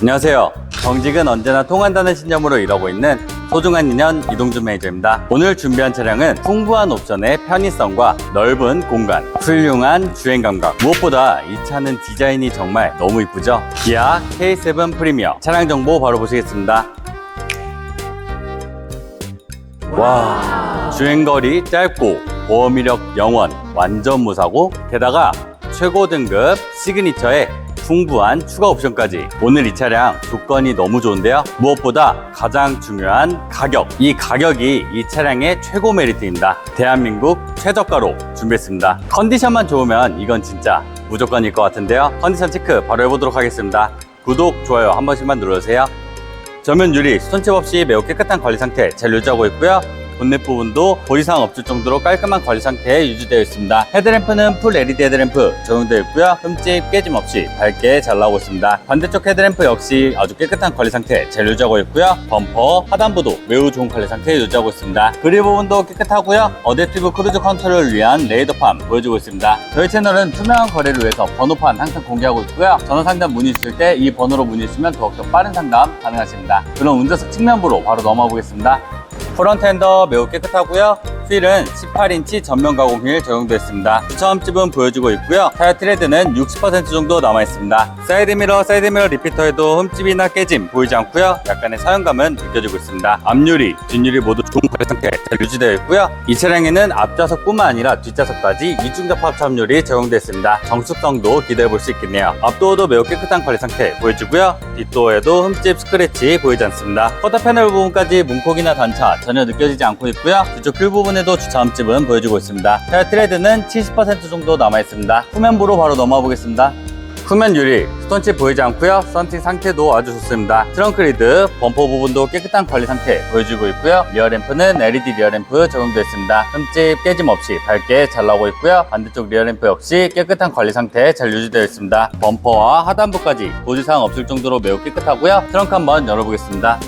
안녕하세요. 정직은 언제나 통한다는 신념으로 일하고 있는 소중한 인연 이동준 매니저입니다. 오늘 준비한 차량은 풍부한 옵션의 편의성과 넓은 공간, 훌륭한 주행 감각. 무엇보다 이 차는 디자인이 정말 너무 이쁘죠? 기아 K7 프리미어 차량 정보 바로 보시겠습니다. 와, 주행거리 짧고 보험 이력 영원, 완전 무사고 게다가 최고 등급 시그니처에 풍부한 추가 옵션까지. 오늘 이 차량 조건이 너무 좋은데요. 무엇보다 가장 중요한 가격. 이 가격이 이 차량의 최고 메리트입니다. 대한민국 최저가로 준비했습니다. 컨디션만 좋으면 이건 진짜 무조건일 것 같은데요. 컨디션 체크 바로 해보도록 하겠습니다. 구독, 좋아요 한 번씩만 눌러주세요. 전면 유리, 손집 없이 매우 깨끗한 관리 상태 잘 유지하고 있고요. 본넷 부분도 보이상 없을 정도로 깔끔한 관리 상태에 유지되어 있습니다. 헤드램프는 풀 LED 헤드램프 적용되어 있고요. 흠집 깨짐 없이 밝게 잘 나오고 있습니다. 반대쪽 헤드램프 역시 아주 깨끗한 관리 상태 잘 유지하고 있고요. 범퍼, 하단부도 매우 좋은 관리 상태 유지하고 있습니다. 그릴 부분도 깨끗하고요. 어댑티브 크루즈 컨트롤을 위한 레이더판 보여주고 있습니다. 저희 채널은 투명한 거래를 위해서 번호판 항상 공개하고 있고요. 전화 상담 문의 주실 때 이 번호로 문의 주시면 더욱더 빠른 상담 가능하십니다. 그럼 운전석 측면부로 바로 넘어가 보겠습니다. 프론트 핸더 매우 깨끗하고요. 휠은 18인치 전면 가공 휠 적용되어 있습니다. 처음집은 보여주고 있고요. 타이어 트레드는 60% 정도 남아 있습니다. 사이드 미러, 사이드 미러 리피터에도 흠집이나 깨짐 보이지 않고요. 약간의 사용감은 느껴지고 있습니다. 앞유리, 뒷유리 모두 좋은 관리 상태 잘 유지되어 있고요. 이 차량에는 앞좌석뿐만 아니라 뒷좌석까지 이중접 합참유리 적용되어 있습니다. 정숙성도 기대해 볼 수 있겠네요. 앞도어도 매우 깨끗한 관리 상태 보여주고요. 뒷도어에도 흠집 스크래치 보이지 않습니다. 커터 패널 부분까지 문콕이나 단차 전혀 느껴지지 않고 있고요. 뒤쪽 휠 부분에도 주차 흠집은 보여주고 있습니다. 타이어 트레드는 70% 정도 남아 있습니다. 후면부로 바로 넘어가 보겠습니다. 후면 유리, 스톤칩 보이지 않고요. 썬팅 상태도 아주 좋습니다. 트렁크 리드, 범퍼 부분도 깨끗한 관리 상태 보여주고 있고요. 리어 램프는 LED 리어 램프 적용되어 있습니다. 흠집 깨짐 없이 밝게 잘 나오고 있고요. 반대쪽 리어 램프 역시 깨끗한 관리 상태 잘 유지되어 있습니다. 범퍼와 하단부까지 고지사항 없을 정도로 매우 깨끗하고요. 트렁크 한번 열어보겠습니다.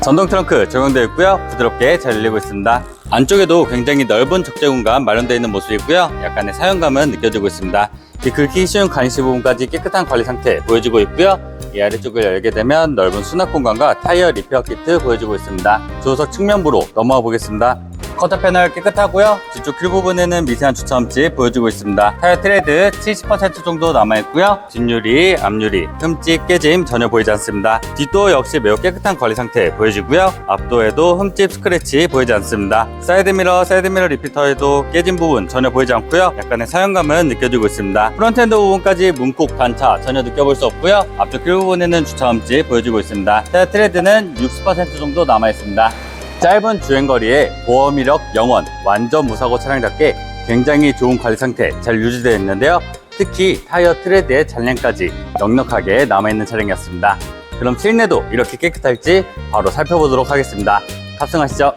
전동 트렁크 적용되어 있고요. 부드럽게 잘 열리고 있습니다. 안쪽에도 굉장히 넓은 적재 공간 마련되어 있는 모습이고요. 약간의 사용감은 느껴지고 있습니다. 이 긁기 쉬운 간시 부분까지 깨끗한 관리 상태 보여주고 있고요. 이 아래쪽을 열게 되면 넓은 수납 공간과 타이어 리페어 키트 보여주고 있습니다. 조수석 측면부로 넘어가 보겠습니다. 커터 패널 깨끗하고요. 뒤쪽 휠 부분에는 미세한 주차 흠집 보여주고 있습니다. 타이어 트레드 70% 정도 남아있고요. 뒷유리, 앞유리, 흠집, 깨짐 전혀 보이지 않습니다. 뒷도 역시 매우 깨끗한 관리 상태 보여지고요. 앞도에도 흠집, 스크래치 보이지 않습니다. 사이드 미러, 사이드 미러 리피터에도 깨진 부분 전혀 보이지 않고요. 약간의 사용감은 느껴지고 있습니다. 프론트엔드 부분까지 문콕, 단차 전혀 느껴볼 수 없고요. 앞쪽 휠 부분에는 주차 흠집 보여지고 있습니다. 타이어 트레드는 60% 정도 남아있습니다. 짧은 주행거리에 보험 이력 영원, 완전 무사고 차량답게 굉장히 좋은 관리 상태 잘 유지되어 있는데요. 특히 타이어 트레드의 잔량까지 넉넉하게 남아있는 차량이었습니다. 그럼 실내도 이렇게 깨끗할지 바로 살펴보도록 하겠습니다. 탑승하시죠.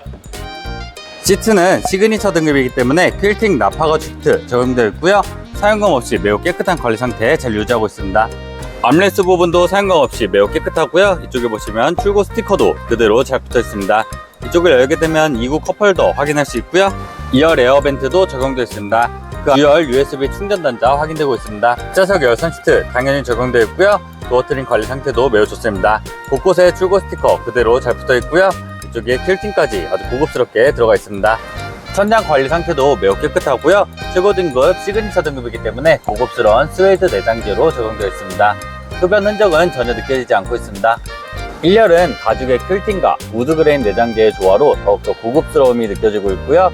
시트는 시그니처 등급이기 때문에 퀼팅 나파거 시트 적용되어 있고요. 사용감 없이 매우 깨끗한 관리 상태 잘 유지하고 있습니다. 암레스 부분도 사용감 없이 매우 깨끗하고요. 이쪽에 보시면 출고 스티커도 그대로 잘 붙어 있습니다. 이쪽을 열게 되면 2구 컵홀더 확인할 수 있고요. 2열 에어벤트도 적용되어 있습니다. 그 2열 USB 충전 단자 확인되고 있습니다. 뒷좌석 열선 시트 당연히 적용되어 있고요. 도어 트림 관리 상태도 매우 좋습니다. 곳곳에 출고 스티커 그대로 잘 붙어 있고요. 이쪽에 킬팅까지 아주 고급스럽게 들어가 있습니다. 천장 관리 상태도 매우 깨끗하고요. 최고 등급 시그니처 등급이기 때문에 고급스러운 스웨이드 내장재로 적용되어 있습니다. 흡연 흔적은 전혀 느껴지지 않고 있습니다. 1열은 가죽의 퀼팅과 우드그레인 내장재의 조화로 더욱더 고급스러움이 느껴지고 있고요.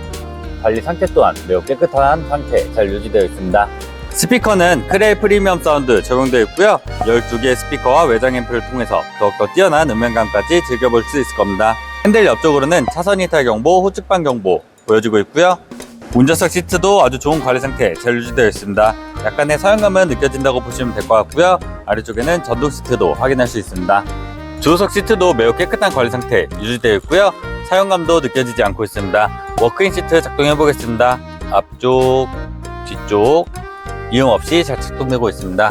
관리 상태 또한 매우 깨끗한 상태 잘 유지되어 있습니다. 스피커는 크레이 프리미엄 사운드 적용되어 있고요. 12개의 스피커와 외장 앰프를 통해서 더욱더 뛰어난 음향감까지 즐겨볼 수 있을 겁니다. 핸들 옆쪽으로는 차선 이탈 경보, 후측방 경보 보여주고 있고요. 운전석 시트도 아주 좋은 관리 상태 잘 유지되어 있습니다. 약간의 사용감은 느껴진다고 보시면 될 것 같고요. 아래쪽에는 전동 시트도 확인할 수 있습니다. 조수석 시트도 매우 깨끗한 관리 상태 유지되어 있고요. 사용감도 느껴지지 않고 있습니다. 워크인 시트 작동해 보겠습니다. 앞쪽, 뒤쪽 이용 없이 잘 작동되고 있습니다.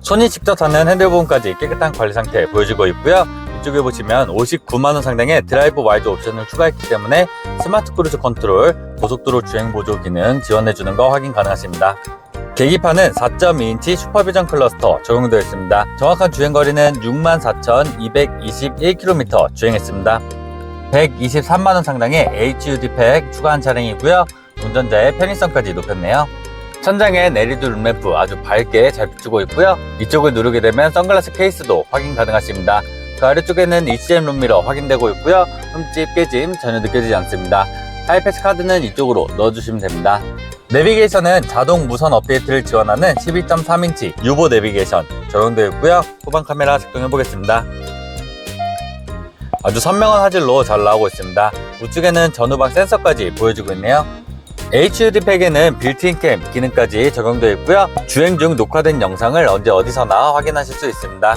손이 직접 닿는 핸들 부분까지 깨끗한 관리 상태 보여주고 있고요. 이쪽에 보시면 59만원 상당의 드라이브 와이드 옵션을 추가했기 때문에 스마트 크루즈 컨트롤, 고속도로 주행 보조 기능 지원해주는 거 확인 가능하십니다. 계기판은 4.2인치 슈퍼비전 클러스터 적용되어 있습니다. 정확한 주행거리는 64,221km 주행했습니다. 123만원 상당의 HUD 팩 추가한 차량이고요. 운전자의 편의성까지 높였네요. 천장에 LED 룸램프 아주 밝게 잘 비추고 있고요. 이쪽을 누르게 되면 선글라스 케이스도 확인 가능하십니다. 그 아래쪽에는 ECM 룸미러 확인되고 있고요. 흠집, 깨짐 전혀 느껴지지 않습니다. 하이패스 카드는 이쪽으로 넣어주시면 됩니다. 내비게이션은 자동 무선 업데이트를 지원하는 12.3인치 유보 내비게이션 적용되어 있고요. 후방 카메라 작동해 보겠습니다. 아주 선명한 화질로 잘 나오고 있습니다. 우측에는 전후방 센서까지 보여주고 있네요. HUD 팩에는 빌트인 캠 기능까지 적용되어 있고요. 주행 중 녹화된 영상을 언제 어디서나 확인하실 수 있습니다.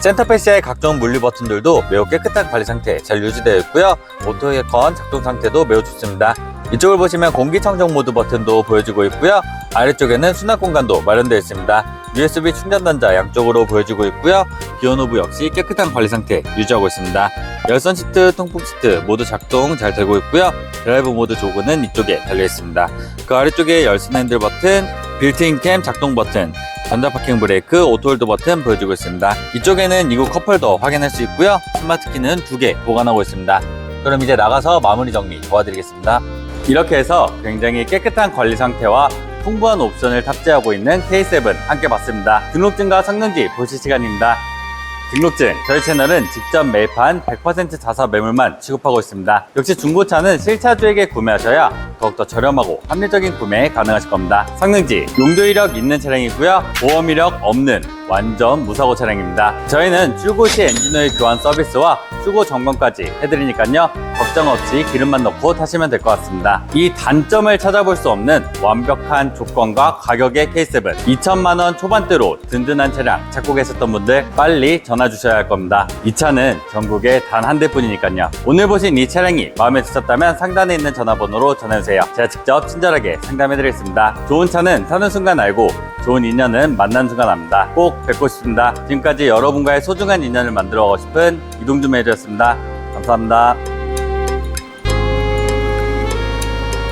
센터페시아의 각종 물류 버튼들도 매우 깨끗한 관리 상태 잘 유지되어 있고요. 오토 에어컨 작동 상태도 매우 좋습니다. 이쪽을 보시면 공기청정 모드 버튼도 보여주고 있고요. 아래쪽에는 수납 공간도 마련되어 있습니다. USB 충전 단자 양쪽으로 보여주고 있고요. 기어 노브 역시 깨끗한 관리 상태 유지하고 있습니다. 열선 시트, 통풍 시트 모두 작동 잘 되고 있고요. 드라이브 모드 조그는 이쪽에 달려 있습니다. 그 아래쪽에 열선 핸들 버튼, 빌트인 캠 작동 버튼, 전자 파킹 브레이크, 오토홀드 버튼 보여주고 있습니다. 이쪽에는 이구 컵홀더 확인할 수 있고요. 스마트 키는 두 개 보관하고 있습니다. 그럼 이제 나가서 마무리 정리 도와드리겠습니다. 이렇게 해서 굉장히 깨끗한 관리 상태와 풍부한 옵션을 탑재하고 있는 K7 함께 봤습니다. 등록증과 성능지 보실 시간입니다. 등록증 저희 채널은 직접 매입한 100% 자사 매물만 취급하고 있습니다. 역시 중고차는 실차주에게 구매하셔야 더욱더 저렴하고 합리적인 구매 가능하실 겁니다. 성능지 용도 이력 있는 차량이고요. 보험 이력 없는 완전 무사고 차량입니다. 저희는 출고 시 엔진오일 교환 서비스와 수고 점검까지 해드리니까요. 걱정 없이 기름만 넣고 타시면 될 것 같습니다. 이 단점을 찾아볼 수 없는 완벽한 조건과 가격의 K7 2천만 원 초반대로 든든한 차량 찾고 계셨던 분들 빨리 전화 주셔야 할 겁니다. 이 차는 전국에 단 한 대뿐이니까요. 오늘 보신 이 차량이 마음에 드셨다면 상단에 있는 전화번호로 전화주세요. 제가 직접 친절하게 상담해드리겠습니다. 좋은 차는 사는 순간 알고 좋은 인연은 만난 순간 압니다. 꼭 뵙고 싶습니다. 지금까지 여러분과의 소중한 인연을 만들어 가고 싶은 이동준 매니저였습니다. 감사합니다.